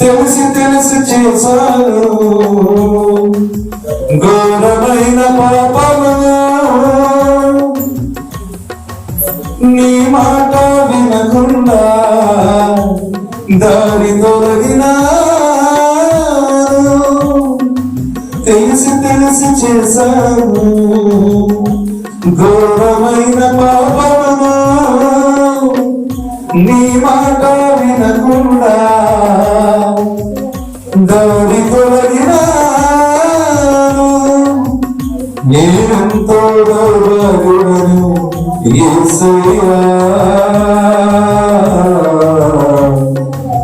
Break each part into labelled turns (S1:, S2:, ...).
S1: తెలిసి తెలిసి చేశాను ఘోరమైన పాపము నీ మాట వినకుండా దారి తొలగినా. తెలిసి తెలిసి చేశాను ఘోర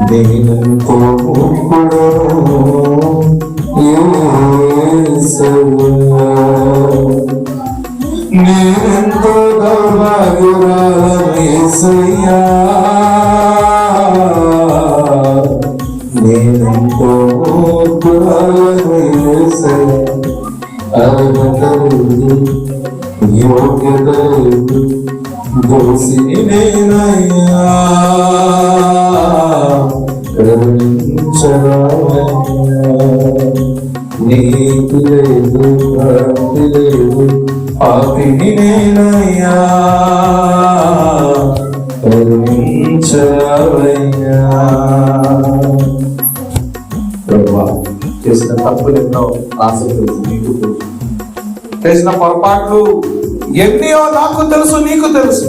S1: నేనెంతో మూకుడను యేసయ్యా నేనెంతో గౌరవను యేసయ్యా నేనెంతో మూకుడను యేసయ్యా అర్హతలేదు యోగ్యత లేదు నీతి లేదు భక్తి లేదు పాపిని నేనయ్యా కరుణించరావయ్యా ప్రభువా చేసిన తప్పులు ఎన్నో నాకు తెలుసు నీకు చేసిన పొరపాట్లు ఎన్నియో నాకు తెలుసు నీకు తెలుసు.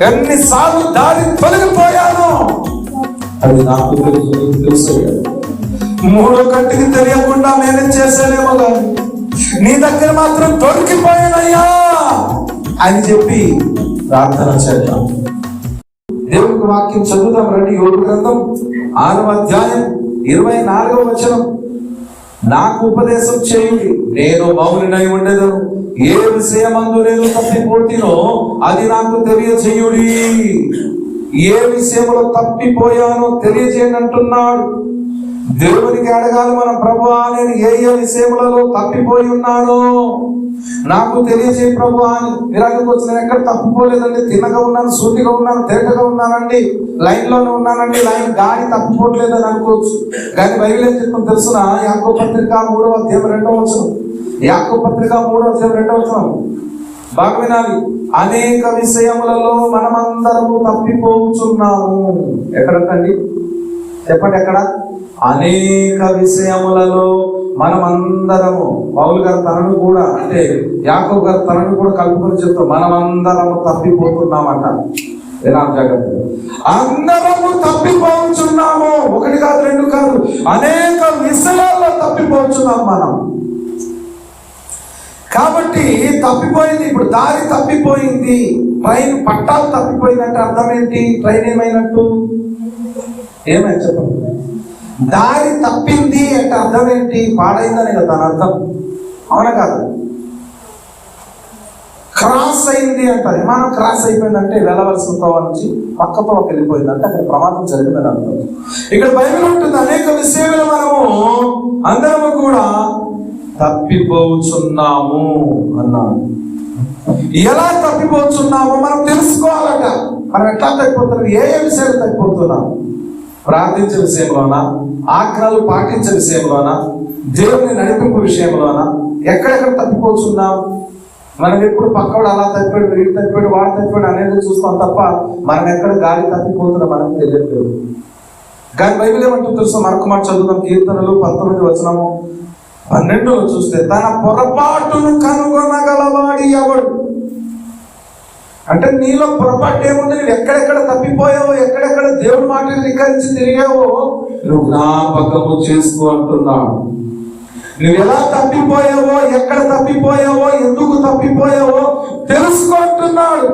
S1: ఎన్నిసార్లు దారి తొలగిపోయాను అది నాకు తెలుసు నీకు తెలుసు. మూడో కంటికి తెలియకుండా నేనేం చేశానేమో కానీ నీ దగ్గర మాత్రం దొరికిపోయానయ్యా అని చెప్పి ప్రార్థన చేద్దాం. దేవుడికి వాక్యం చదువుతాం రండి. యోగ గ్రంథం ఆరవ అధ్యాయం ఇరవై నాలుగవ వచనం. నాకు ఉపదేశం చేయుడి. నేను మౌనినై ఉండదు ఏ విషయమందు నేను తప్పిపోతినో అది నాకు తెలియచేయుడి. ఏ విషయంలో తప్పిపోయానో తెలియజేయనంటున్నాడు దేవునికి అడగాలి మనం ప్రభు నేను ఏ ఏ విషయములలో తప్పిపోయి ఉన్నాను? నాకు తెలియజే ప్రభు అని విరాగకు వచ్చి నేను ఎక్కడ తప్పిపోలేదండి. తిన్నగా ఉన్నాను సూటిగా ఉన్నాను తేటగా ఉన్నానండి. లైన్లోనే ఉన్నానండి. లైన్ గాడి తప్పిపోవట్లేదని అనుకోవచ్చు. కానీ బైబిల్ ఏం చెప్తుంది తెలుసిన? యాకో పత్రిక మూడవ అధ్యాయం రెండవ వచనం. యాకో పత్రిక మూడవ అధ్యాయం రెండవ వచనం. బాగా వినాలి. అనేక విషయములలో మనమందరము తప్పిపోతున్నాము ఎక్కడంటండి చెప్పండి ఎక్కడ? అనేక విషయములలో మనమందరము పౌలు గారి తనను కూడా అంటే యాకో గారి తనను కూడా కలుపుకొని చెప్తాం మనమందరము తప్పిపోతున్నామంట. వినాలి జాగ్రత్త. అందరము తప్పిపోతున్నాము ఒకటి కాదు రెండు కాదు. అనేక విషయాల్లో తప్పిపోతున్నాం మనం. కాబట్టి తప్పిపోయింది ఇప్పుడు దారి తప్పిపోయింది. ట్రైన్ పట్టాలు తప్పిపోయిందంటే అర్థం ఏంటి? ట్రైన్ ఏమైనట్టు? ఏమైనా చెప్పండి. దారి తప్పింది అంటే అర్థం ఏంటి? పాడైందని కదా దాని అర్థం. అవునా కాదు? క్రాస్ అయింది అంటారు విమానం క్రాస్ అయిపోయిందంటే వెళ్ళవలసిన తోవ నుంచి పక్కతో వెళ్ళిపోయిందంటే అక్కడ ప్రమాదం జరిగిందని అర్థం. ఇక్కడ బైబిల్ ఉంటుంది అనేక విషయాలు మనము అందరము కూడా తప్పిపోతున్నాము అన్నాడు. ఎలా తప్పిపోతున్నామో మనం తెలుసుకోవాలట. మనం ఎట్లా తగ్గిపోతున్నాం ఏ ఏ విషయాలు తగ్గిపోతున్నాం ప్రార్థించే విషయంలోనా ఆజ్ఞలు పాటించే విషయంలోనా దేవుని నడిపింపు విషయంలోనా ఎక్కడెక్కడ తప్పిపోతున్నాం? మనం ఎప్పుడు పక్కవాడు అలా తప్పిపోయాడు వీడు తప్పాడు వాడు తప్పిపోయాడు అనేది చూస్తాం తప్ప మనం ఎక్కడ గాలి తప్పిపోతున్నా మనకు తెలియట్లేదు. కానీ బైబిల్ ఏమంటుంది తెలుసు? మరొక మాట చదువుదాం. కీర్తనలు పంతొమ్మిది వచనము పన్నెండు చూస్తే తన పొరపాటును కనుగొనగలవాడి ఎవడు? అంటే నీలో పొరపాటు ఏముంది? నువ్వు ఎక్కడెక్కడ తప్పిపోయావో ఎక్కడెక్కడ దేవుడి మాటలు ధిక్కరించి తిరిగావో నువ్వు జ్ఞాపకము చేసుకో అంటున్నావు నువ్వు ఎలా తప్పిపోయావో ఎక్కడ తప్పిపోయావో ఎందుకు తప్పిపోయావో తెలుసుకుంటున్నాడు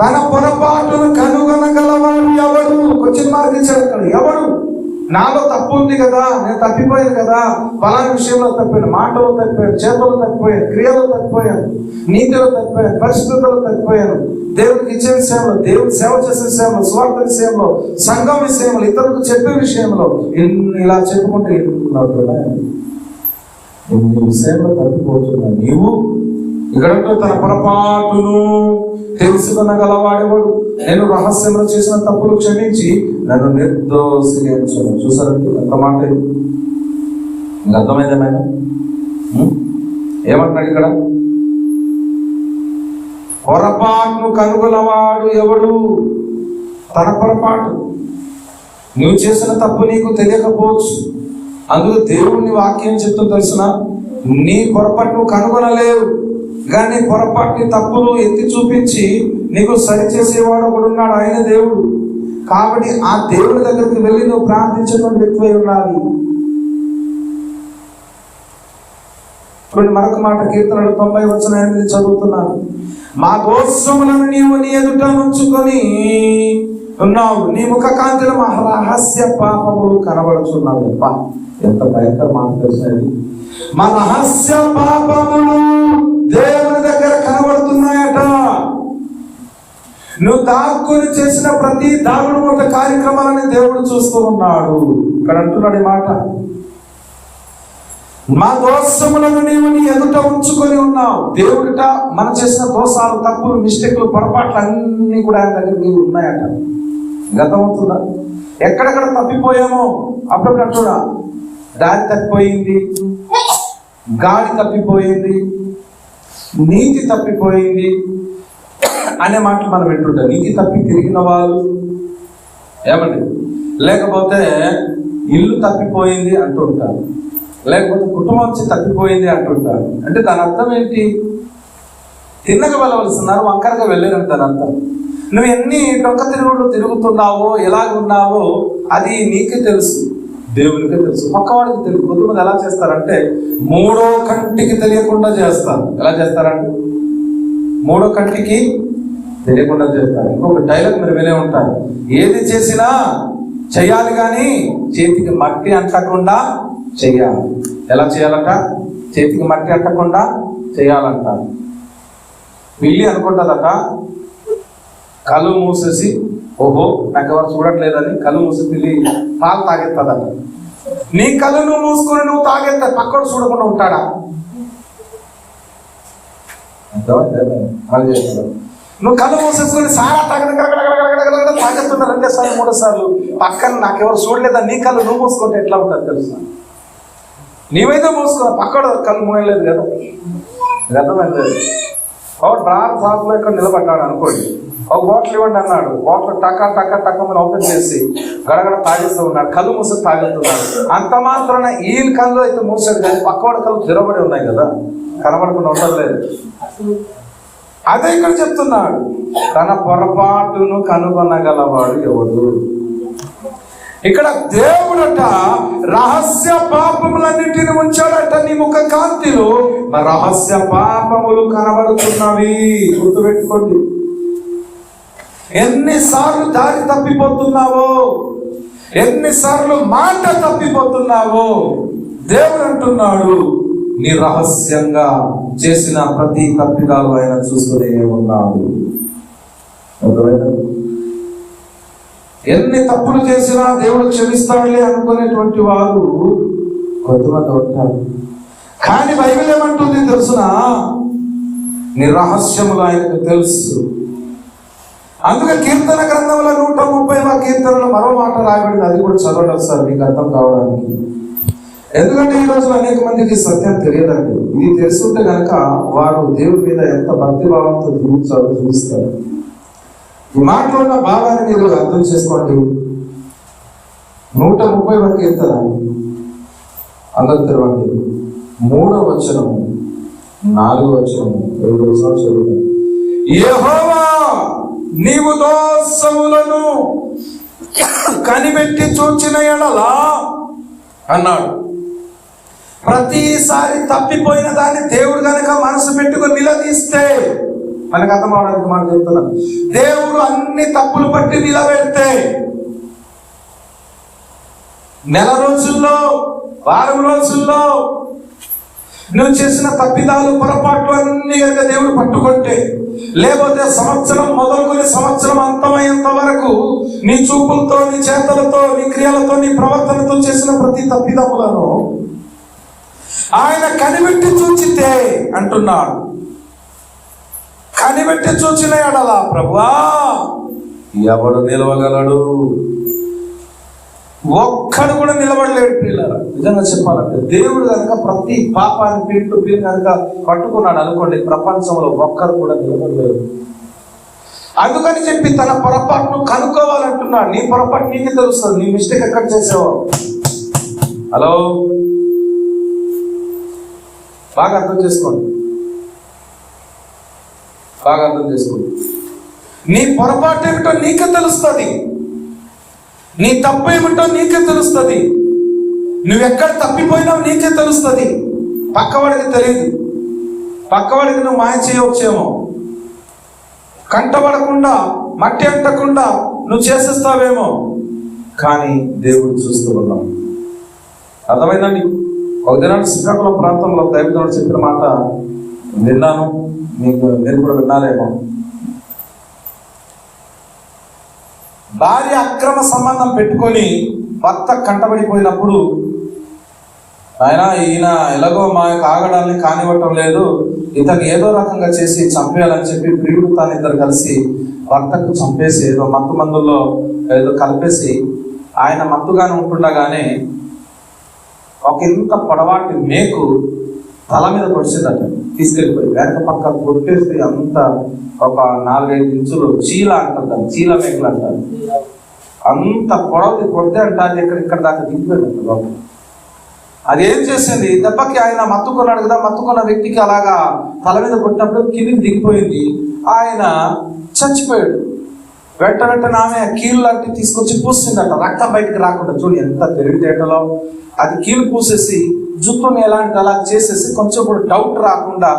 S1: తన పొరపాటును కనుగొనగలవాడు ఎవడు? క్వశ్చన్ మార్క్ ఇచ్చాడు అక్కడ. ఎవడు? నాలో తప్పు ఉంది కదా నేను తప్పిపోయాను కదా ఫలాని విషయంలో తప్పాను మాటలో తప్పాను చేతలు తప్పిపోయాను క్రియలో తప్పిపోయాను నీతిలో తప్పిపోయాను పరిస్థితుల్లో తప్పిపోయాను. దేవుడికి ఇచ్చే విషయంలో దేవుని సేవ చేసే విషయంలో స్వార్థ విషయంలో సంఘం విషయంలో ఇతరులకు చెప్పే విషయంలో ఇలా చెప్పుకుంటే ఎన్నుకున్నావు కదా? ఎన్ని విషయంలో తప్పిపోతున్నా నీవు ఇక్కడ తన పొరపాటును తెలుసుకున్న గలవాడేవాడు నేను రహస్యంలో చేసిన తప్పులు క్షమించి నన్ను నిర్దోషిగా ఎంచును చూసారంటే ఎంత మాట ఇది? మీకు అర్థమైందేమైనా ఏమంటున్నాడు ఇక్కడ? పొరపాటును కనుగొనవాడు ఎవడు? తన పొరపాటు. నువ్వు చేసిన తప్పు నీకు తెలియకపోవచ్చు. అందుకు దేవుడిని వాక్యం చెప్తూ తెలిసిన? నీ పొరపాటు నువ్వు కనుగొనలేవు. కానీ పొరపాటుని తప్పులు ఎత్తి చూపించి నీకు సరి చేసేవాడు ఆయన దేవుడు. కాబట్టి ఆ దేవుడి దగ్గరికి వెళ్ళి నువ్వు ప్రార్థించేటువంటి వ్యక్తి ఉండాలి. ఇప్పుడు మరొక మాట కీర్తనలు తొంభై వచ్చిన ఎనిమిది చదువుతున్నాను మా దోషములను నీవు నీ ఎదుట ఉంచుకొని ఉన్నావు. నీ ముఖ కాంతిలో మా రహస్య పాపములు కనబడుచున్నావు. అబ్బా, ఎంత భయంకర మాట మా రహస్య పాపములు దేవుని దగ్గర కనబడుతున్నాయట నువ్వు దాక్కుని చేసిన ప్రతి దాగుడు ఒక కార్యక్రమాలని దేవుడు చూస్తూ ఉన్నాడు. ఇక్కడ అంటున్నాడు ఈ మాట. మా దోషములను నీవు నీ ఎదుట ఉంచుకొని ఉన్నావు. దేవుడిట మనం చేసిన దోషాలు తప్పులు మిస్టేక్లు పొరపాట్లు అన్నీ కూడా ఆయన దగ్గర నీవు ఉన్నాయట. గతమవుతుందా ఎక్కడెక్కడ తప్పిపోయామో అప్పుడప్పుడు అంటున్నా. దారి తప్పిపోయింది గాడి తప్పిపోయింది నీతి తప్పిపోయింది అనే మాటలు మనం వింటుంటాం. నీతి తప్పి తిరిగిన వాళ్ళు. ఏమండి? లేకపోతే ఇల్లు తప్పిపోయింది అంటుంటారు. లేకపోతే కుటుంబం నుంచి తప్పిపోయింది అంటుంటారు. అంటే దాని అర్థం ఏంటి? తిన్నగా వెళ్ళవలసినారు వంకరగా వెళ్ళారని దాని అర్థం. నువ్వు ఎన్ని డొక్క తిరుగుళ్ళు తిరుగుతున్నావో ఎలాగున్నావో అది నీకే తెలుసు. దేవునికే తెలుసు. పక్కవాడికి తెలుసు. కొంతమంది ఎలా చేస్తారంటే మూడో కంటికి తెలియకుండా చేస్తారు. ఎలా చేస్తారంటే మూడో కంటికి తెలియకుండా చేస్తారు ఇంకొక డైలాగ్ మీరు వినే ఉంటారు. ఏది చేసినా చేయాలి కానీ చేతికి మట్టి అంటకుండా చెయ్యాలి ఎలా చేయాలంట? చేతికి మట్టి అంటకుండా చేయాలంట. పిల్లి అనుకుంటుందట కళ్ళు మూసేసి ఓహో నాకు ఎవరు చూడట్లేదని కళ్ళు మూసి పిల్లి పాలు తాగెత్తదట నీ కళ్ళు నువ్వు మూసుకొని నువ్వు తాగెత్త పక్కడు చూడకుండా ఉంటాడా? చేస్తాడు నువ్వు కళ్ళు మూసేసుకొని సారా తాగడం తాగెత్తున్నారు రెండే సార్లు మూడో సార్లు పక్కన నాకెవరు చూడలేదా? నీ కళ్ళు నువ్వు మూసుకుంటే ఎట్లా ఉంటుంది తెలుసా? నీవైతే మూసుకో పక్కడ కళ్ళు మూయలేదు కదా. గతమైంది ఒక బ్రార్ షాప్లో ఇక్కడ నిలబడ్డాడు అనుకోండి. ఒక బాటిల్ ఇవ్వండి అన్నాడు. బాటిల్ టక్క టక్క టక్క మీద ఓపెన్ చేసి గడగడ తాగిస్తూ ఉన్నాడు. కళ్ళు మూసి తాగుతున్నాడు అంత మాత్రాన ఈ కళ్ళు అయితే మూసాడు కానీ పక్కవాడి కళ్ళు తెరబడి ఉన్నాయి కదా. కనబడకుండా ఉండలేదు అదే ఇక్కడ చెప్తున్నాడు. తన పొరపాటును కనుగొనగలవాడు ఎవడు? ఇక్కడ దేవుడట రహస్య పాపములన్నిటిని ఉంచాడట నీ ముఖ కాంతిలో. రహస్య పాపములు కనబడుతున్నవి. గుర్తుపెట్టుకోండి. ఎన్నిసార్లు దారి తప్పిపోతున్నావో? ఎన్నిసార్లు మాట తప్పిపోతున్నావో? దేవుడు అంటున్నాడు నిరహస్యంగా చేసిన ప్రతి తప్పిదాలు ఆయన చూస్తూనే ఉన్నాడు. అర్థమైందా? ఎన్ని తప్పులు చేసినా దేవుడు క్షమిస్తాడులే అనుకునేటువంటి వారు కొంతమంది ఉంటారు. కానీ బైబిల్ ఏమంటుంది తెలుసునా? నిరహస్యములు ఆయనకు తెలుసు. అందుకే కీర్తన గ్రంథంలో నూట ముప్పై కీర్తనలో మరో మాట రాయబడింది. అది కూడా చదవడం సార్ మీకు అర్థం కావడానికి. ఎందుకంటే ఈ రోజు అనేక మందికి సత్యం తెలియదండి. ఇది తెలుసుంటే కనుక వారు దేవుడి మీద ఎంత భక్తి భావంతో జీవించాలో చూపిస్తారు. ఈ మాటలో ఉన్న భావాన్ని మీరు అర్థం చేసుకోండి. నూట ముప్పై వరకు ఎత్తారా? అందరు తెరవండి. మూడో వచనము నాలుగో వచనము రెండు వచనాలు చదువుతాం నీవు దోషములను కనిపెట్టి చూచిన ఎడలా అన్నాడు. ప్రతిసారి తప్పిపోయిన దాన్ని దేవుడు కనుక మనసు పెట్టుకుని నిలదీస్తే మనకు అర్థం అవడానికి మనం చెప్తున్నాం. దేవుడు అన్ని తప్పులు పట్టి నిలబెడితే నెల రోజుల్లో వారం రోజుల్లో నువ్వు చేసిన తప్పిదాలు పొరపాట్లు అన్ని కనుక దేవుడు పట్టుకుంటే లేకపోతే సంవత్సరం మొదలుకొని సంవత్సరం అంతమయ్యేంత వరకు నీ చూపులతో నీ చేతలతో నీ క్రియలతో నీ ప్రవర్తనతో చేసిన ప్రతి తప్పిదములను ఆయన కనిపెట్టి చూచితే అంటున్నాడు. కనిపెట్టి చూచిన ఎడలా ప్రభువా? ఎవడు నిలవగలడు? ఒక్కడు కూడా నిలబడలేడు పిల్లల నిజంగా చెప్పాలంటే దేవుడు కనుక ప్రతి పాపాన్ని పీట్లు పీలు కనుక పట్టుకున్నాడు అనుకోండి ప్రపంచంలో ఒక్కరు కూడా నిలబడలేరు. అందుకని చెప్పి తన పొరపాటును కనుక్కోవాలంటున్నాడు. నీ పొరపాటు నీకే తెలుస్తుంది. నీ మిస్టేక్ ఎక్కడ చేసావు? హలో? బాగా అర్థం చేసుకోండి. బాగా అర్థం చేసుకోండి. నీ పొరపాటు ఏమిటో నీకే తెలుస్తుంది. నీ తప్పు ఏమిటో నీకే తెలుస్తుంది. నువ్వెక్కడ తప్పిపోయినావు నీకే తెలుస్తుంది. పక్కవాడికి తెలియదు పక్కవాడికి నువ్వు మాయ చేయవచ్చేమో. కంటపడకుండా మట్టి అంటకుండా నువ్వు చేసేస్తావేమో. కానీ దేవుడు చూస్తూ ఉన్నాం అర్థమైందండి ఒక దినాన్ని శ్రీకాకుళం ప్రాంతంలో దైవజనుడు చెప్పిన మాట విన్నాను. మీకు మీరు కూడా విన్నారేమో భార్య అక్రమ సంబంధం పెట్టుకొని భర్త కంటబడిపోయినప్పుడు ఆయన ఈయన ఎలాగో మా యొక్క ఆగడాన్ని కానివ్వటం లేదు. ఇతను ఏదో రకంగా చేసి చంపేయాలని చెప్పి ప్రియుడు తాను ఇద్దరు కలిసి భర్తకు చంపేసి ఏదో మత్తు మందుల్లో ఏదో కలిపేసి ఆయన మత్తుగానే ఉంటుండగానే ఒక ఇంత పొడవాటి మేకు తల మీద పొడిచిందట. తీసుకెళ్ళిపోయి వెనక పక్క కొట్టేస్తే అంత ఒక నాలుగైదు ఇంచులు చీల అంటారు దాన్ని చీల మేకలు అంటారు అంత పొడవది కొడితే అంటే అది ఇక్కడ ఇక్కడ దాకా దిగిపోయింది లోపల అది ఏం చేసింది? దెబ్బకి ఆయన మత్తుకున్నాడు కదా మత్తుకున్న వ్యక్తికి అలాగా తల మీద కొట్టినప్పుడు కిందికి దిగిపోయింది. ఆయన చచ్చిపోయాడు. వెంట వెంటనే ఆమె కీళ్ళు లాంటి తీసుకొచ్చి పూసిందట. రక్తం బయటకు రాకుండా చూడు ఎంత తెలివితేటలో. అది కీలు పూసేసి జుట్టుని ఎలాంటి అలా చేసేసి కొంచెం కూడా డౌట్ రాకుండా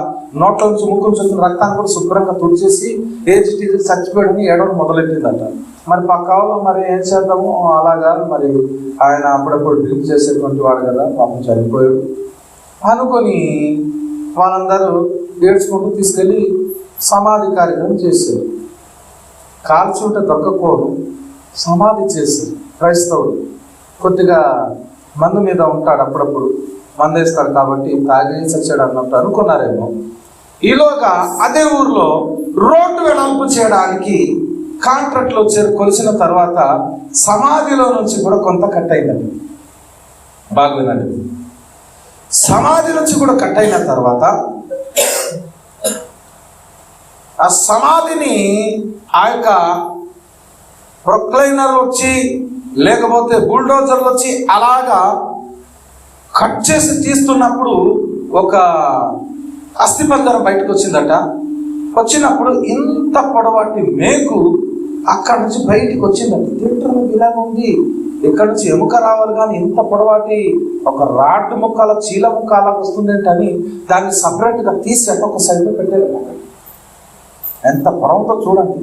S1: నోట్ల నుంచి ముక్కు చూసిన రక్తాన్ని కూడా శుభ్రంగా తుడిచేసి ఏజ్ టీజీ చచ్చిపోయాడని ఏడవడం మొదలెట్టిందట. మరి పక్క మరి ఏం చేద్దాము? అలాగా మరి ఆయన అప్పుడప్పుడు డ్రింక్ చేసేటువంటి వాడు కదా పాపం చనిపోయాడు. అనుకొని వాళ్ళందరూ ఏడ్చుకుంటూ తీసుకెళ్ళి సమాధి కార్యక్రమం చేశారు. కాల్చుంటే దొక్కకోడు సమాధి చేసి క్రైస్తవుడు కొద్దిగా మందు మీద ఉంటాడు అప్పుడప్పుడు. మందు వేస్తాడు కాబట్టి తాగి చచ్చాడు అన్నట్టు అనుకున్నారేమో. ఈలోగా అదే ఊర్లో రోడ్డు వెడల్పు చేయడానికి కాంట్రాక్ట్లు చేరు కొలిసిన తర్వాత సమాధిలో నుంచి కూడా కొంత కట్ అయిందండి. బాగా వినండి సమాధి నుంచి కూడా కట్ అయిన తర్వాత ఆ సమాధిని ఆ యొక్క ప్రొక్లైనర్లు వచ్చి లేకపోతే బుల్డోజర్లు వచ్చి అలాగా కట్ చేసి తీస్తున్నప్పుడు ఒక అస్థిపంజరం బయటకు వచ్చిందట. వచ్చినప్పుడు ఇంత పొడవాటి మేకు అక్కడ నుంచి బయటికి వచ్చిందట. థియేటర్ ఇలాగ ఉంది. ఇక్కడ నుంచి ఎముక రావాలి కానీ ఇంత పొడవాటి ఒక రాడ్ ముక్కల చీల ముక్క అలా వస్తుంది దాన్ని సపరేట్గా తీసి ఒక సైడ్లో పెట్టారు ఎంత పొడవుతో చూడండి.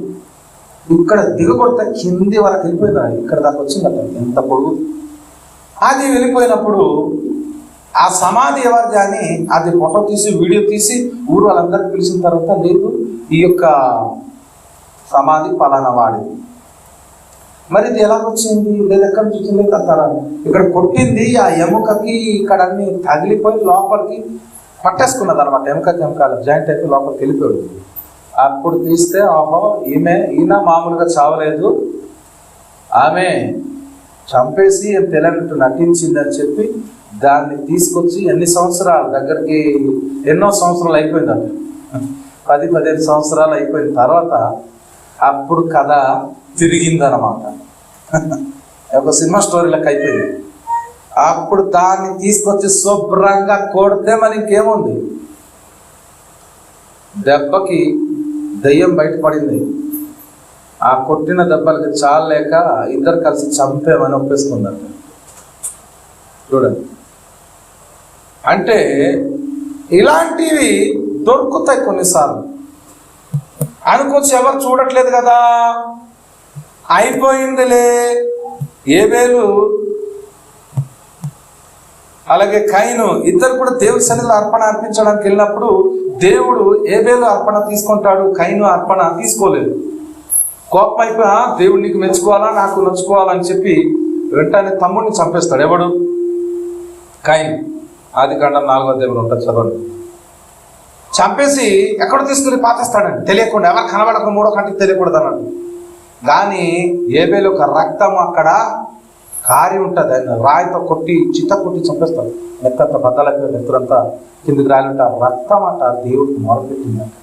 S1: ఇక్కడ దిగకొడితే కింది వరకు వెళ్ళిపోయిందా ఇక్కడ దాకా వచ్చిందట ఎంత పొడుగు. అది వెళ్ళిపోయినప్పుడు ఆ సమాధి ఎవరిది అని అది ఫోటో తీసి వీడియో తీసి ఊరు వాళ్ళందరికీ పిలిచిన తర్వాత లేదు ఈ యొక్క సమాధి పలానా వాడిది. మరి ఇది ఎలా వచ్చింది? లేదు ఎక్కడ నుంచి అంటారా? ఇక్కడ కొట్టింది ఆ ఎముకకి ఇక్కడ అన్ని తగిలిపోయి లోపలికి పట్టేసుకున్నది అనమాట ఎముకకి ఎముకలు జాయింట్ అయిపోయి లోపలికి వెళ్ళిపోయింది. అప్పుడు తీస్తే ఆహో ఈమె ఈయన మామూలుగా చావలేదు. ఆమె చంపేసి ఏం నటించింది నటించిందని చెప్పి దాన్ని తీసుకొచ్చి ఎన్ని సంవత్సరాలు దగ్గరికి ఎన్నో సంవత్సరాలు అయిపోయిందట పది పదిహేను సంవత్సరాలు అయిపోయిన తర్వాత అప్పుడు కథ తిరిగిందనమాట ఒక సినిమా స్టోరీ లెక్క అయిపోయింది. అప్పుడు దాన్ని తీసుకొచ్చి శుభ్రంగా కొడితే మరి ఇంకేముంది? దెబ్బకి దయ్యం బయటపడింది. ఆ కొట్టిన దెబ్బలకి చాలలేక ఇద్దరు కలిసి చంపేమని ఒప్పేసుకుందంట. చూడండి. అంటే ఇలాంటివి దొరుకుతాయి కొన్నిసార్లు. అనుకోవచ్చు ఎవరు చూడట్లేదు కదా. అయిపోయిందిలే. ఏ వేలు? అలాగే కైను ఇద్దరు కూడా దేవుడి సన్నిధిలో అర్పణ అర్పించడానికి వెళ్ళినప్పుడు దేవుడు ఏబేలు అర్పణ తీసుకుంటాడు కైను అర్పణ తీసుకోలేదు. కోపం అయిపోయి దేవుడు నీకు మెచ్చుకోవాలా నాకు నచ్చుకోవాలని చెప్పి వెంటనే తమ్ముడిని చంపేస్తాడు. ఎవడు? కైన్. ఆది కాండం నాలుగో దేవుడు ఉంటాడు చదవండి. చంపేసి ఎక్కడ తీసుకెళ్ళి పాతేస్తాడండి. తెలియకుండా ఎవరు కనబడక మూడో కంటికి తెలియకూడదు అన్నాడు. కానీ ఏబేలు ఒక రక్తం అక్కడ కారి ఉంటుంది. ఆయన రాయితో కొట్టి చిత్త కొట్టి చంపేస్తాడు నెత్తంత బద్దలకి నెత్తురంతా కిందికి రాలింటే రక్తం అంట దేవుడికి మొరపెట్టిందంట.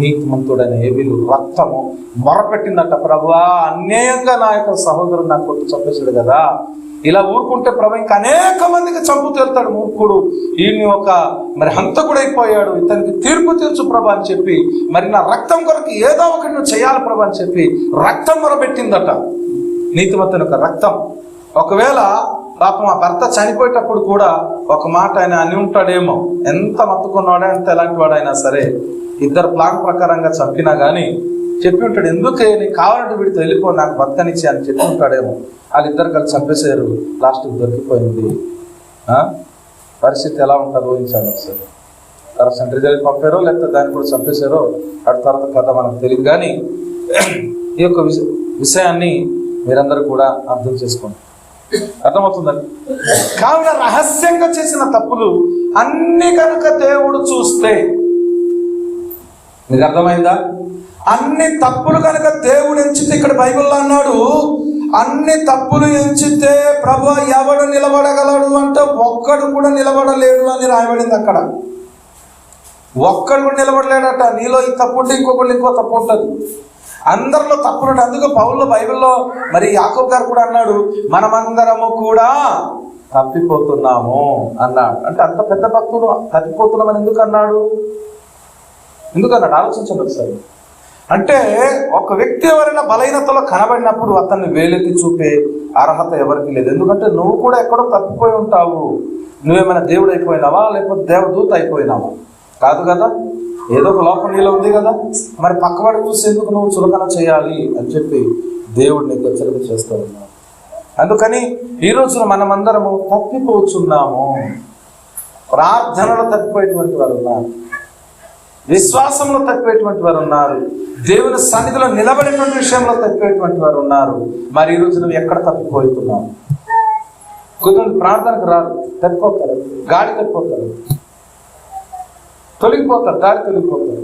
S1: నీతిమంతుడైన ఏబీలు రక్తము మొరపెట్టిందట. ప్రభువా అన్యాయంగా నా యొక్క సహోదరుడు నాకు కొట్టి చంపేశాడు కదా. ఇలా ఊరుకుంటే ప్రభు ఇంకా అనేక మందికి చంపు తీరుతాడు మూర్ఖుడు. ఈయన్ని ఒక మరి హంతకుడైపోయాడు. ఇతనికి తీర్పు తీర్చు ప్రభు అని చెప్పి మరి నా రక్తం కొరకు ఏదో ఒకటి నువ్వు చేయాలి ప్రభు అని చెప్పి రక్తం మొరపెట్టిందట. నీతిమంతుని యొక్క రక్తం ఒకవేళ పాపం ఆ భర్త చనిపోయేటప్పుడు కూడా ఒక మాట ఆయన అని ఉంటాడేమో. ఎంత మత్తుకున్నాడో ఎంత ఎలాంటి వాడైనా సరే ఇద్దరు ప్లాన్ ప్రకారంగా చంపినా గానీ చెప్పి ఉంటాడు ఎందుకే నీకు కావాలంటే వీడితో వెళ్ళిపో నాకు బతకనిచ్చి అని చెప్పి ఉంటాడేమో. వాళ్ళిద్దరు కలిసి చంపేశారు లాస్ట్కి దొరికిపోయింది. పరిస్థితి ఎలా ఉంటుందో ఊహించాలి ఒకసారి. తర్వాత సెంటర్ జైలు పంపారో లేకపోతే దాన్ని కూడా చంపేశారో అటు తర్వాత కథ మనకు తెలియదు. కానీ ఈ యొక్క విషయాన్ని మీరందరూ కూడా అర్థం చేసుకోండి. అర్థమవుతుందండి? కావున రహస్యంగా చేసిన తప్పులు అన్ని కనుక దేవుడు చూస్తే మీకు అర్థమైందా? అన్ని తప్పులు కనుక దేవుడు ఎంచితే ఇక్కడ బైబిల్లో అన్నాడు అన్ని తప్పులు ఎంచితే ప్రభు ఎవడు నిలబడగలడు అంటే ఒక్కడు కూడా నిలబడలేడు అని రాయబడింది అక్కడ. ఒక్కడు కూడా నిలబడలేడట. నీలో ఈ తప్పు ఉంటే ఇంకొకళ్ళు ఇంకో తప్పు ఉంటుంది. అందరిలో తప్పులు అందుకు అందుకే పౌల్లో బైబిల్లో మరి యాకబ్ గారు కూడా అన్నాడు మనమందరము కూడా తప్పిపోతున్నాము అన్నాడు. అంటే అంత పెద్ద భక్తుడు తప్పిపోతున్నామని ఎందుకు అన్నాడు? ఎందుకు అన్నాడు? ఆలోచించండి ఒకసారి. అంటే ఒక వ్యక్తి ఎవరైనా బలహీనతలో కనబడినప్పుడు అతన్ని వేలెత్తి చూపే అర్హత ఎవరికి లేదు. ఎందుకంటే నువ్వు కూడా ఎక్కడో తప్పిపోయి ఉంటావు. నువ్వేమైనా దేవుడు అయిపోయినావా? లేకపోతే దేవదూత అయిపోయినావా? కాదు కదా? ఏదో ఒక లోపం నీలో ఉంది కదా? మరి పక్కవాడు చూసి ఎందుకు నువ్వు చులకన చేయాలి అని చెప్పి దేవుడిని హెచ్చరిక చేస్తూ ఉన్నాడు. అందుకని ఈ రోజున మనమందరము తప్పిపోతున్నాము ప్రార్థనలో తప్పిపోయేటువంటి వారు ఉన్నారు. విశ్వాసంలో తప్పిపోయేటువంటి వారు ఉన్నారు. దేవుని సన్నిధిలో నిలబడేటువంటి విషయంలో తప్పిపోయేటువంటి వారు ఉన్నారు. మరి ఈ రోజు నువ్వు ఎక్కడ తప్పిపోతున్నావు? కొంతమంది ప్రార్థనకు రాదు తప్పిపోతారు గాడి తప్పిపోతారు. తొలగిపోతారు దారి తొలగిపోతారు.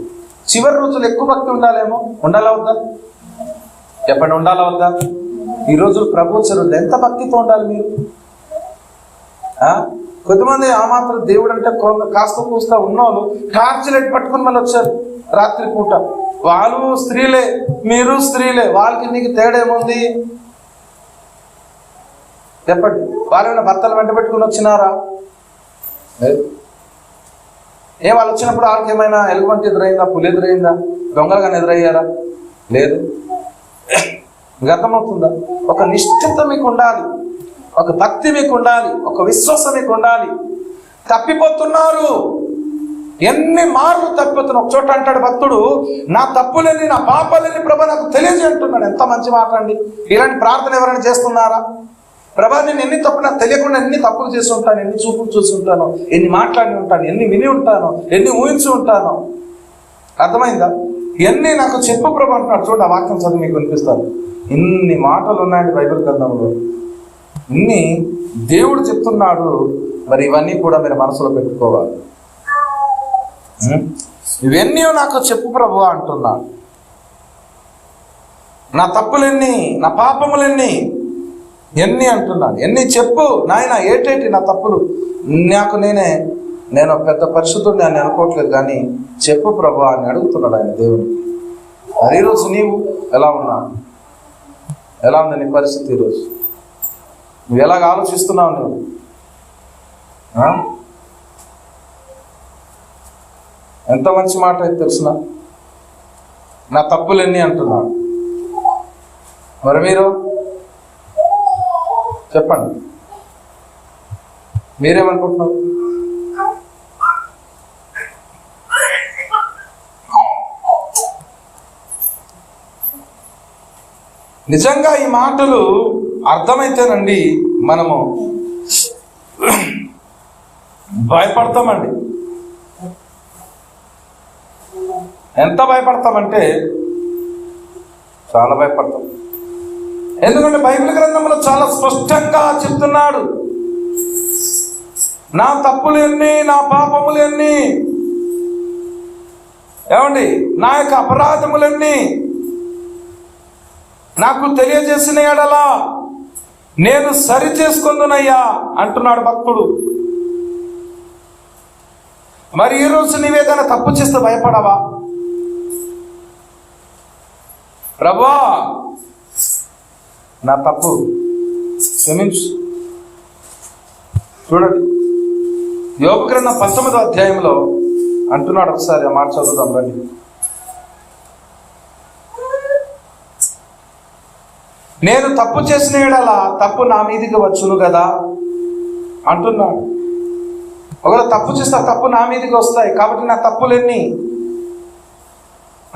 S1: చివరి రోజులు ఎక్కువ భక్తి ఉండాలేమో? ఉండాలా వద్దా? చెప్పండి ఉండాలా వద్దా? ఈ రోజు ప్రభుత్వం ఎంత భక్తితో ఉండాలి మీరు? కొంతమంది ఆ మాత్రం దేవుడు అంటే కొంత కాస్త కూస్తా ఉన్నోళ్ళు టార్చ్ లైట్ పట్టుకుని మళ్ళీ వచ్చారు రాత్రి పూట. వాళ్ళు స్త్రీలే మీరు స్త్రీలే వాళ్ళకి నీకు తేడా ఏముంది? చెప్పండి. వాళ్ళేమైనా భర్తలు వెంట పెట్టుకుని వచ్చినారా? ఏ వాళ్ళు వచ్చినప్పుడు వాళ్ళకి ఏమైనా ఎలుగుబంటి ఎదురైందా? పులి ఎదురైందా? దొంగలుగా ఎదురయ్యారా? లేదు. మీకు అర్థమవుతుందా? ఒక నిష్ఠత మీకు ఉండాలి. ఒక భక్తి మీకు ఉండాలి. ఒక విశ్వాసం మీకు ఉండాలి. తప్పిపోతున్నారు. ఎన్ని మార్లు తప్పిపోతున్నా ఒక చోట అంటాడు భక్తుడు నా తప్పులేని నా పాపాలని ప్రభ నాకు తెలియజేయంటున్నాడు. ఎంత మంచి మాట అండి. ఇలాంటి ప్రార్థన ఎవరైనా చేస్తున్నారా? ప్రభా నేను ఎన్ని తప్పు నాకు తెలియకుండా ఎన్ని తప్పులు చేసి ఉంటాను ఎన్ని చూపులు చూసి ఉంటాను ఎన్ని మాట్లాడి ఉంటాను ఎన్ని విని ఉంటాను ఎన్ని ఊహించి ఉంటాను. అర్థమైందా? ఇవన్నీ నాకు చెప్పు ప్రభు అంటున్నాడు. చూడండి ఆ వాక్యం చదివి మీకు వినిపిస్తాను. ఇన్ని మాటలు ఉన్నాయండి బైబిల్ గ్రంథంలో. ఇన్ని దేవుడు చెప్తున్నాడు మరి ఇవన్నీ కూడా మీరు మనసులో పెట్టుకోవాలి. ఇవన్నీ నాకు చెప్పు ప్రభు అంటున్నాడు. నా తప్పులెన్ని నా పాపములెన్ని ఎన్ని అంటున్నాను ఎన్ని చెప్పు. నాయన ఏటేటి నా తప్పులు? నాకు నేనే నేను ఒక పెద్ద పరిశుద్ధుడిని అని అనుకోవట్లేదు కానీ చెప్పు ప్రభు అని అడుగుతున్నాడు ఆయన దేవుని మరి ఈరోజు నీవు ఎలా ఉన్నా ఎలా ఉంది నీ పరిస్థితి ఈరోజు? నువ్వు ఎలాగ ఆలోచిస్తున్నావు నువ్వు ఎంత మంచి మాట అయితే తెలిసిన? నా తప్పులెన్ని అంటున్నాడు? మరి మీరు? చెప్పండి. మీరేమనుకుంటున్నారు? నిజంగా ఈ మాటలు అర్థమైతేనండి మనము భయపడతామండి. ఎంత భయపడతామంటే చాలా భయపడతాం. ఎందుకంటే బైబిల్ గ్రంథంలో చాలా స్పష్టంగా చెప్తున్నాడు. నా తప్పులు ఎన్ని నా పాపములు ఎన్ని? ఏమండి? నా యొక్క అపరాధములన్నీ నాకు తెలియజేసిన ఎడలా నేను సరి చేసుకుందునయ్యా అంటున్నాడు భక్తుడు. మరి ఈరోజు నీవేదైనా తప్పు చేస్తే భయపడవా? ప్రభా నా తప్పు. క్షమించు. చూడండి. యోగగ్రంథం పంతొమ్మిదో అధ్యాయంలో అంటున్నాడు ఒకసారి ఆ మాట చదువుదాం రండి. నేను తప్పు చేసిన ఏడలా తప్పు నా మీదికి వచ్చును కదా? అంటున్నాడు. ఒకవేళ తప్పు చేస్తే తప్పు నా మీదికి వస్తాయి కాబట్టి నా తప్పులన్నీ?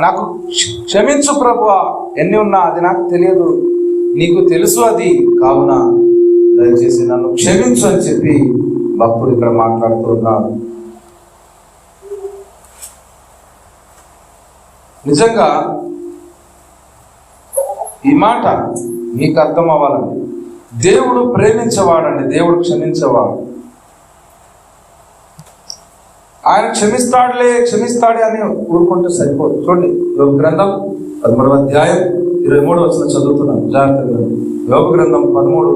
S1: నాకు క్షమించు ప్రభువా. ఎన్ని ఉన్నా అది నాకు తెలియదు. నీకు తెలుసు అది. కావున దయచేసి నన్ను క్షమించు అని చెప్పి భక్తుడు ఇక్కడ మాట్లాడుతున్నాడు. నిజంగా ఈ మాట మీకు అర్థం అవ్వాలండి దేవుడు ప్రేమించేవాడండి. దేవుడు క్షమించేవాడు. ఆయన క్షమిస్తాడులే క్షమిస్తాడే అని ఊరుకుంటే సరిపోదు. చూడండి గ్రంథం పదమూడవ అధ్యాయం ఇరవై మూడు వచ్చిన చదువుతున్నాను జాగ్రత్తగా యోగ గ్రంథం పదమూడు.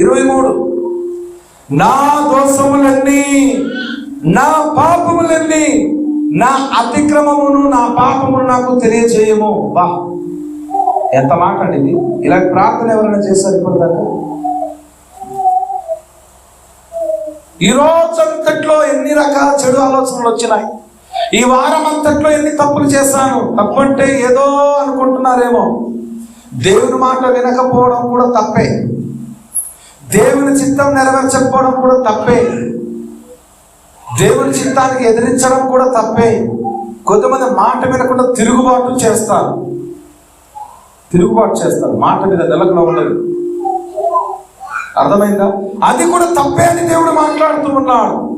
S1: ఇరవై మూడు. నా దోషములన్నీ నా పాపములన్నీ నా అతిక్రమమును నా పాపమును నాకు తెలియజేయము బా ఎంత మాట అండి ఇలా ప్రార్థన ఎవరైనా చేశారు ఇప్పుడు దాకా ఈ రోజంతట్లో ఎన్ని రకాల చెడు ఆలోచనలు వచ్చినాయి? ఈ వారం అంతట్లో ఎన్ని తప్పులు చేశాను? తప్పు అంటే ఏదో అనుకుంటున్నారేమో. దేవుని మాట వినకపోవడం కూడా తప్పే. దేవుని చిత్తం నెరవేర్చకపోవడం కూడా తప్పే. దేవుని చిత్తానికి ఎదిరించడం కూడా తప్పే. కొంతమంది మాట వినకుండా తిరుగుబాటు చేస్తారు. తిరుగుబాటు చేస్తారు. మాట మీద నిలకడ ఉండదు అర్థమైందా? అది కూడా తప్పే అని దేవుడు మాట్లాడుతూ ఉన్నాడు.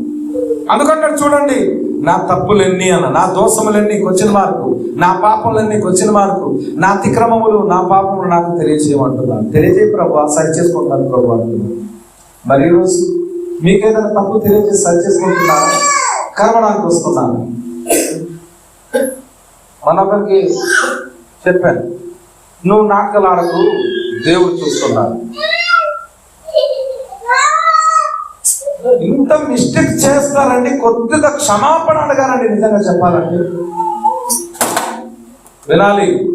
S1: అందుకంటాడు చూడండి నా తప్పులన్నీ అన్న నా దోషములన్నీ వచ్చిన మార్కు నా పాపములన్నీ వచ్చిన మార్కు నా అతిక్రమములు నా పాపములు నాకు తెలియజేయమంటున్నాను. తెలియజేయ ప్రభు సరి చేసుకుంటాను ప్రభు అంటున్నాను. మరి ఈరోజు మీకేదైనా తప్పు తెలియజేసి సరి చేసుకుంటున్నాను కలవడానికి వస్తున్నాను. మనొకరికి చెప్పాను నువ్వు నాటకాలు ఆడకు దేవుడు చూస్తున్నాడు. ఇంత మిస్టేక్ చేస్తారండి కొద్దిగా క్షమాపణ అడగారండి నిజంగా చెప్పాలంటే. వినాలి.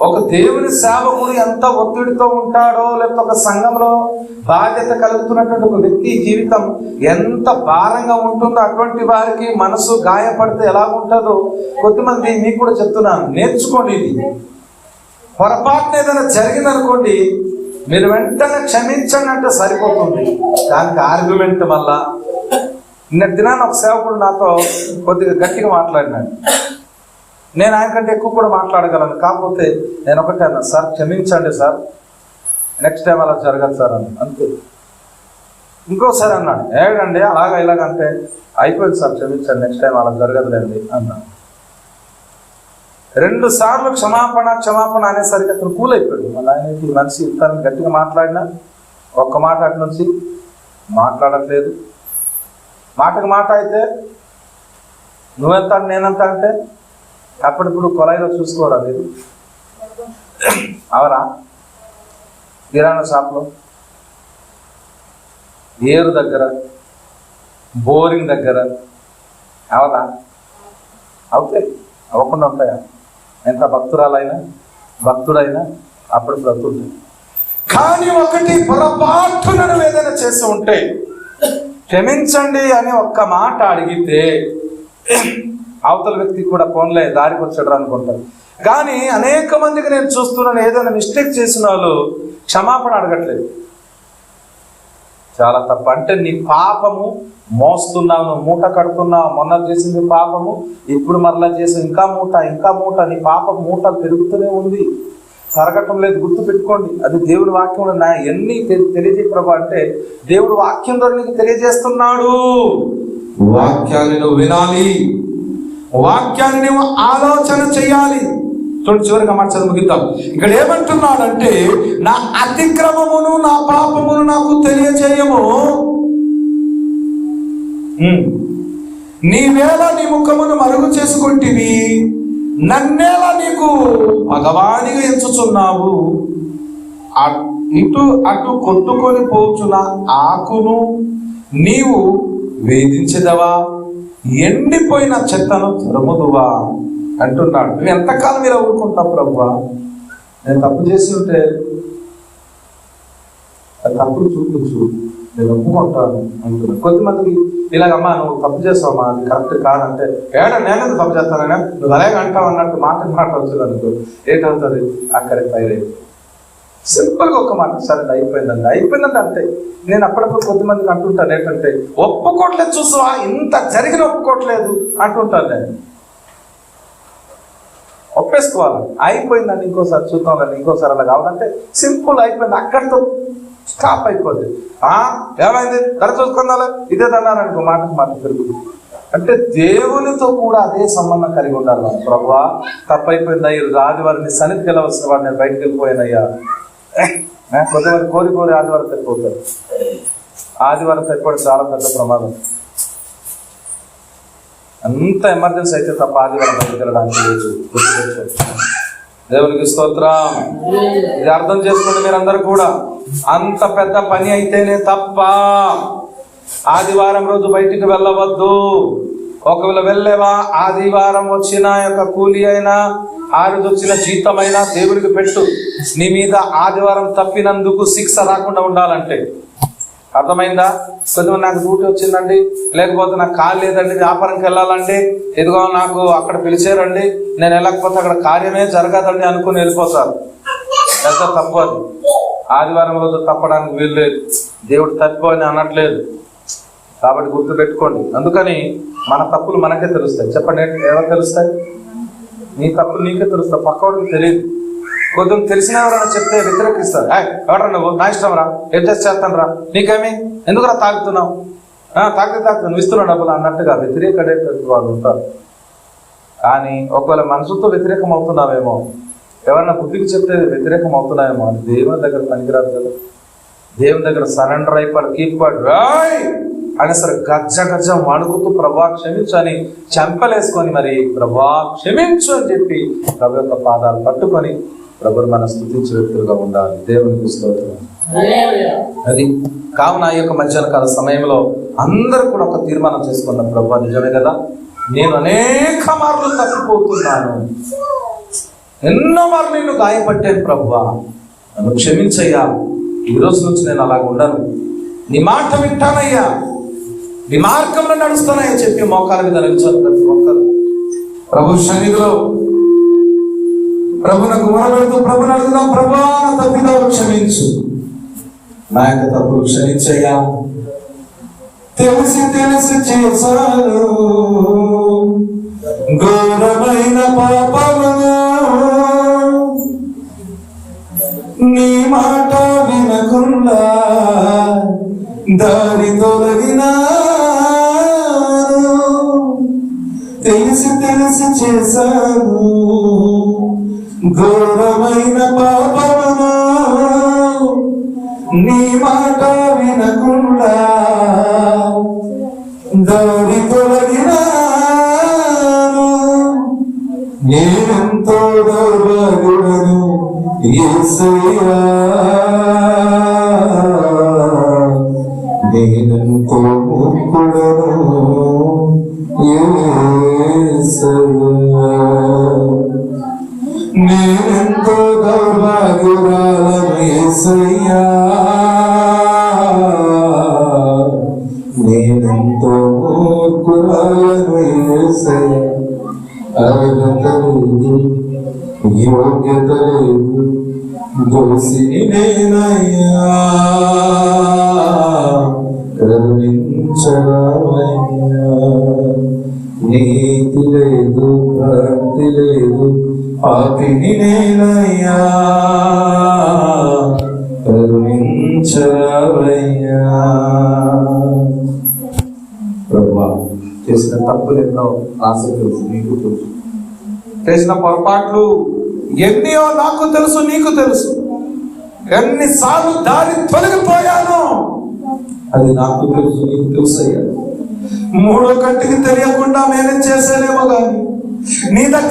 S1: ఒక దేవుని సేవకుడు ఎంత ఒత్తిడితో ఉంటాడో లేకపోతే ఒక సంఘంలో బాధ్యత కలుగుతున్నటువంటి ఒక వ్యక్తి జీవితం ఎంత భారంగా ఉంటుందో అటువంటి వారికి మనసు గాయపడితే ఎలా ఉంటుందో కొద్దిమంది మీకు కూడా చెప్తున్నాను. నేర్చుకోండి ఇది. పొరపాటున ఏదైనా జరిగిందనుకోండి మీరు వెంటనే క్షమించండి అంటే సరిపోతుంది. దానికి ఆర్గ్యుమెంట్ వల్ల నిన్న దినాన్ని ఒక సేవకుడు నాతో కొద్దిగా గట్టిగా మాట్లాడినాడు. నేను ఆయన కంటే ఎక్కువ కూడా మాట్లాడగలను. కాకపోతే నేను ఒకటే అన్నా సార్ క్షమించండి సార్. నెక్స్ట్ టైం అలా జరగదు సార్ అని అంతే. ఇంకోసారి అన్నాడు ఏడండి అలాగ ఇలాగంటే అయిపోయింది సార్ క్షమించండి. నెక్స్ట్ టైం అలా జరగదులేండి అన్నాడు. రెండు సార్లు క్షమాపణ క్షమాపణ అనేసరికి అతను కూల్ అయిపోయాడు. మళ్ళీ ఆయన ఇప్పుడు మనిషి తను గట్టిగా మాట్లాడినా ఒక్క మాట అటు నుంచి మాట్లాడట్లేదు. మాటకు మాట అయితే నువ్వెంత నేనంత అంటే అప్పుడిప్పుడు కొలాయిలో చూసుకోరా మీరు? అవరా కిరాణా షాప్లో? ఏరు దగ్గర? బోరింగ్ దగ్గర? అవరా అవుతాయి అవ్వకుండా ఉంటాయా? ఎంత భక్తురాలైనా భక్తుడైనా అప్పుడు బ్రతుడు కానీ ఒకటి పొరపాటున నువ్వు ఏదైనా చేసి ఉంటే క్షమించండి అని ఒక్క మాట అడిగితే అవతల వ్యక్తి కూడా ఫోన్లే దారికి వచ్చాడు అనుకుంటారు. కానీ అనేక మందికి నేను చూస్తున్నాను ఏదైనా మిస్టేక్ చేసిన వాళ్ళు క్షమాపణ అడగట్లేదు. చాలా తప్ప. అంటే నీ పాపము మోస్తున్నావు నువ్వు మూట కడుతున్నావు మొన్న చేసింది పాపము ఇప్పుడు మరలా చేసి ఇంకా మూట ఇంకా మూట నీ పాపం మూట పెరుగుతూనే ఉంది. తరగటం లేదు గుర్తు పెట్టుకోండి. అది దేవుడి వాక్యంలో నా ఎన్ని తె- తెలియజే అంటే దేవుడు వాక్యం ద్వారా నీకు తెలియజేస్తున్నాడు. వాక్యాన్ని నువ్వు వినాలి. వాక్యాన్ని నువ్వు ఆలోచన చేయాలి. చూడండి చివరికి మాట చదువు ముగిద్దాం. ఇక్కడ ఏమంటున్నాడంటే నా అతిక్రమమును నా పాపమును నాకు తెలియజేయము. నీవేళ నీ ముఖమును మరుగు చేసుకుంటేవి నన్నేలా నీకు భగవానిగా ఎంచుచున్నావు. అ- ఇటు అటు కొట్టుకొని పోచున్న ఆకును నీవు వేధించదవా? ఎండిపోయిన చెత్తను తరుముదువా? అంటున్నాడు. నువ్వు ఎంతకాలం మీరు ఊరుకుంటావు ప్రభువా నేను తప్పు చేసి ఉంటే తప్పులు చూపించు. నేను ఒప్పుకుంటాను. అంటున్నాను కొద్దిమందికి ఇలాగమ్మా నువ్వు తప్పు చేస్తావమ్మా అది కరెక్ట్ కాదంటే ఏడ నేను తప్పు చేస్తానైనా? నువ్వు అలాగే అంటావు అన్నట్టు మాట మాట వచ్చింది అనుకో ఏంటవుతుంది? అక్కడే ఫైర్ అయిపోయింది సింపుల్గా ఒక మాట. సరే అయిపోయిందండి. అయిపోయిందంటే అంతే. నేను అప్పుడప్పుడు కొద్దిమందికి అంటుంటాను ఏంటంటే ఒప్పుకోవట్లేదు చూసావా? ఇంత జరిగిన ఒప్పుకోవట్లేదు అంటుంటాను నేను. ఒప్పేసుకోవాలి. అయిపోయిందండి ఇంకోసారి చూద్దాంలేండి ఇంకోసారి అలా కావాలంటే సింపుల్ అయిపోయింది. అక్కడితో స్టాప్ అయిపోద్ది ఆ ఏమైంది? ధర చూసుకుందాలే. ఇదే దన్నారు అనుకో మాట మాట పెరుగుతుంది అంటే దేవునితో కూడా అదే సంబంధం కలిగి ఉండాలి మనం. ప్రభా తప్పైపోయింది ఈ రోజు ఆదివారిని సన్నిధికి వెళ్ళవలసిన వాడు నేను బయటకు వెళ్ళిపోయానయ్యా. కొద్దిగా కొంతమంది కోరి కోరి ఆదివారం తప్పిపోతారు ఆదివారం తప్పిపోవడం చాలా పెద్ద ప్రమాదం. అంత ఎమర్జెన్సీ అయితే తప్ప ఆదివారం బయటకు వెళ్ళడానికి లేదు. దేవునికి స్తోత్రం. ఇది అర్థం చేసుకోండి మీరందరూ కూడా. అంత పెద్ద పని అయితేనే తప్ప ఆదివారం రోజు బయటికి వెళ్ళవద్దు. ఒకవేళ వెళ్ళేవా ఆదివారం వచ్చిన యొక్క కూలి అయినా ఆ రోజు వచ్చిన జీతమైనా దేవుడికి పెట్టు. నీ మీద ఆదివారం తప్పినందుకు శిక్ష రాకుండా ఉండాలంటే. అర్థమైందా? కొద్దిగా నాకు డ్యూటీ వచ్చిందండి. లేకపోతే నాకు కాలు లేదండి వ్యాపారంకి వెళ్ళాలండి ఇదిగో నాకు అక్కడ పిలిచారండి. నేను వెళ్ళకపోతే అక్కడ కార్యమే జరగదండి అనుకుని వెళ్ళిపోతారు. ఎంత తప్పదు ఆదివారం రోజు తప్పడానికి వీల్లేదు. దేవుడు తప్పు అని అనట్లేదు. కాబట్టి గుర్తు పెట్టుకోండి. అందుకని మన తప్పులు మనకే తెలుస్తాయి. చెప్పండి ఏంటి? ఎలా తెలుస్తాయి? నీ తప్పులు నీకే తెలుస్తాయి. పక్కవాడికి తెలియదు. కొద్దిగా తెలిసిన ఎవరైనా చెప్తే వ్యతిరేకిస్తారు. "ఏయ్, నువ్వు? నా ఇష్టం రా. ఏం చేసి చేస్తాను రా? నీకేమి? ఎందుకురా తాగుతున్నావు? తాగితే తాగుతాను. ఇస్తున్నావు డబ్బులు అన్నట్టుగా వ్యతిరేకడేటట్టు వాళ్ళు ఉంటారు. కానీ ఒకవేళ మనసుతో వ్యతిరేకం అవుతున్నావేమో ఎవరైనా బుద్ధికి చెప్తే వ్యతిరేకం అవుతున్నావేమో అని దేవుని దగ్గర పనికిరాదు కదా. దేవుని దగ్గర సరెండర్ అయిపోయి కీపాడు రాయ్ అనేసరి గజ్జ గజ్జ వణుకుతూ ప్రభా క్షమించు అని చెంపలేసుకొని మరి ప్రభా క్షమించు అని చెప్పి ప్రభు యొక్క పాదాలు పట్టుకొని ప్రభు మన స్థుతించే వ్యక్తులుగా ఉండాలి. దేవునికి స్తోత్రం. అది కావున ఈ యొక్క మధ్యాహ్న కాల సమయంలో అందరూ కూడా ఒక తీర్మానం చేసుకున్న ప్రభు నిజమే కదా? నేను అనేక మార్లు తప్పిపోతున్నాను. ఎన్నో మార్లు నిన్ను గాయపట్టాను ప్రభువా నన్ను క్షమించయ్యా. ఈ రోజు నుంచి నేను అలాగ ఉండను. నీ మాట వింటానయ్యా. నీ మార్గంలో నడుస్తానయ్యా చెప్పి మోకాల మీద నిలిచారు ప్రతి ఒక్కరు. ప్రభు సన్నిధిలో ప్రభునకు మొరబెడుతూ ప్రభుని అడుగుదాం. ప్రభా నా తప్పిదాలు క్షమించు. నా యొక్క తప్పులు క్షమించయ్యా. తెలిసి తెలిసి చేశాను. ఘోరమైన పాపమును నీ మాట వినకుండా దారి తొలగినా తెలిసి తెలిసి చేశాను. ఘోరమైన పాపమును నీ మాట వినకుండా దారి తొలగినాను. నేనెంతో దౌర్భాగ్యుడను యేసయ్యా నేనెంతో మూర్ఖుడను యేసయ్యా దౌర్భాగ్యురాలను నేనెంతో మూర్ఖురాలను యేసయ్యా. అర్హత లేదు యోగ్యత లేదు దోసిని నేనయ్యా నీతి లేదు భక్తి లేదు పాపిని నేనయ్యా కరుణించరావయ్యా ప్రభా చేసిన తప్పులు ఎన్నో రాసి తెలుసు నీకు తెలుసు. చేసిన పొరపాట్లు ఎన్నో నాకు తెలుసు నీకు తెలుసు. ఎన్నిసార్లు దారి తొలగిపోయాను అది నాకు తెలుసు నీకు తెలుసు అయ్యా మూడో కంటికి తెలియకుండా నేనే చేశానేమో కానీ నీ దగ్గర